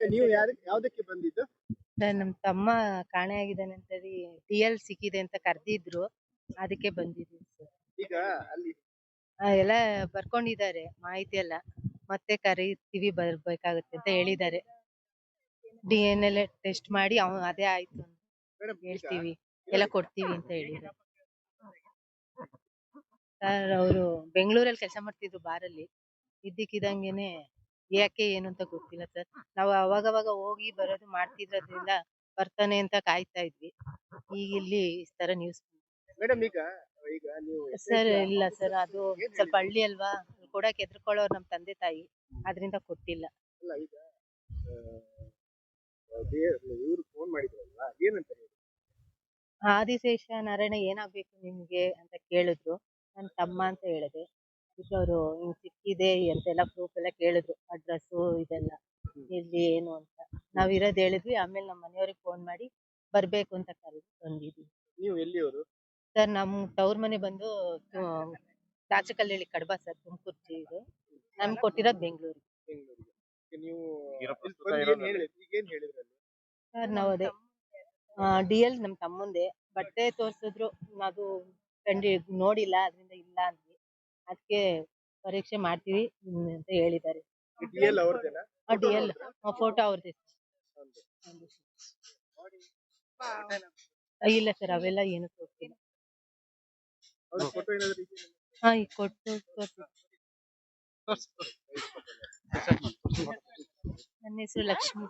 ನೀವು ಯಾವ್ದಕ್ಕೆ ಬಂದಿದ್ದು? ಸರ್ ನಮ್ ತಮ್ಮ ಕಾಣೆ ಆಗಿದ್ದಾನೆ ಅಂತ ಹೇಳಿ ಟಿ ಎಲ್ ಸಿಕ್ಕಿದೆ ಅಂತ ಕರ್ದಿದ್ರು. ಅದಕ್ಕೆ ಬಂದಿದ್ದೀವಿ ಸರ್. ಈಗ ಅಲ್ಲಿ? ಆ, ಎಲ್ಲ ಬರ್ಕೊಂಡಿದ್ದಾರೆ ಮಾಹಿತಿ ಎಲ್ಲ. ಮತ್ತೆ ಕರೀತೀವಿ ಬರ್ಬೇಕಾಗುತ್ತೆ ಅಂತ ಹೇಳಿದ್ದಾರೆ. ಡಿ ಎನ್ ಎಲ್ ಟೆಸ್ಟ್ ಮಾಡಿ ಅವ್ನು ಅದೇ ಆಯ್ತು ಅಂತ ಮೇಡಮ್ ಹೇಳ್ತೀವಿ. ಎಲ್ಲ ಕೊಡ್ತೀವಿ ಅಂತ ಹೇಳಿದ್ರು ಸರ್ ಅವರು ಬೆಂಗಳೂರಲ್ಲಿ ಕೆಲಸ ಮಾಡ್ತಿದ್ರು ಬಾರಲ್ಲಿ. ಇದ್ದಕ್ಕಿದ್ದಂಗೆನೆ ಯಾಕೆ ಏನು ಅಂತ ಗೊತ್ತಿಲ್ಲ ಸರ್. ನಾವು ಅವಾಗ ಅವಾಗ ಹೋಗಿ ಬರೋದು ಮಾಡ್ತಿದ್ರದ್ರಿಂದ ಬರ್ತಾನೆ ಅಂತ ಕಾಯ್ತಾ ಇದ್ವಿ. ಈಗ ಇಲ್ಲಿ ಈ ತರ ನ್ಯೂಸ್ ಮೇಡಮ್ ಈಗ ಈಗ ನೀವು ಸರ್ ಇಲ್ಲ ಸರ್ ಅದು ಸ್ವಲ್ಪ ಹಳ್ಳಿ ಅಲ್ವಾ? ಕೊಡಕ್ ಎದ್ರುಕೊಳ್ಳೋರು ನಮ್ ತಂದೆ ತಾಯಿ. ಅದರಿಂದ ಕೊಟ್ಟಿಲ್ಲ. ಅಲ್ಲ ಈಗ ಇವರು ಫೋನ್ ಮಾಡಿದ್ರಲ್ವಾ? ಏನಂತ ಹೇಳಿ? ಆದಿಶೇಷ ನಾರಾಯಣ ಏನಾಗ್ಬೇಕು ನಿಮ್ಗೆ ಅಂತ ಕೇಳಿದ್ರು. ನನ್ ತಮ್ಮ ಅಂತ ಹೇಳಿದೆ. ಅದಕ್ಕೆ ಅವರು ಹಿಂಗ್ ಸಿಕ್ಕಿದೆ ಅಂತೆಲ್ಲ ಪ್ರೂಫ್ ಎಲ್ಲ ಕೇಳಿದ್ರು ಅಡ್ರೆಸ್ ಇದೆಲ್ಲ. ಎಲ್ಲಿ ಏನು ಅಂತ. ನಾವ್ ಇರೋದ್ ಹೇಳಿದ್ವಿ ಆಮೇಲೆ ನಮ್ಮ ಮನೆಯವ್ರಿಗೆ ಫೋನ್ ಮಾಡಿ ಬರಬೇಕು ಅಂತ ಕರೆದು ಬಂದಿದ್ವಿ. ನೀವು ಎಲ್ಲಿಯವರು? ಸರ್ ನಮ್ ತವ್ರ ಮನೆ ಬಂದು ದಾಚಕಲ್ಲಹಳ್ಳಿ ಕಡಬ ಸರ್ ತುಮಕೂರು ಇದು. ನಮ್ಗೆ ಕೊಟ್ಟಿರೋದು ಬೆಂಗಳೂರು ಬೆಂಗಳೂರಿಗೆ. ನೀವು ಇರೋ ಬಂದು ಏನ್ ಹೇಳಿದ್ರಿ ಈಗ ಏನ್ ಹೇಳಿದ್ರಿ ಅಲ್ಲಿ? ಸರ್ ನಾವು ಅದೇ. ಡಿ ಎಲ್ ನಮ್ ತಮ್ಮಂದೆ. ಬಟ್ಟೆ ತೋರ್ಸಿದ್ರು ಅದು ಕಂಡು ನೋಡಿಲ್ಲ ಅದರಿಂದ ಇಲ್ಲ ಅಂದ್ವಿ ಅದಕ್ಕೆ ಪರೀಕ್ಷೆ ಮಾಡ್ತೀವಿ ಅಂತ ಹೇಳಿದ್ದಾರೆ. ಡಿಎಲ್ ಫೋಟೋ ಅವ್ರದ್ದು ಇಲ್ಲ ಸರ್ ಅವೆಲ್ಲ ಏನು ಇದೆಯಾ? ಹಾ ಈಗ ಕೊಟ್ಟು. ನನ್ನ ಹೆಸರು ಲಕ್ಷ್ಮಿ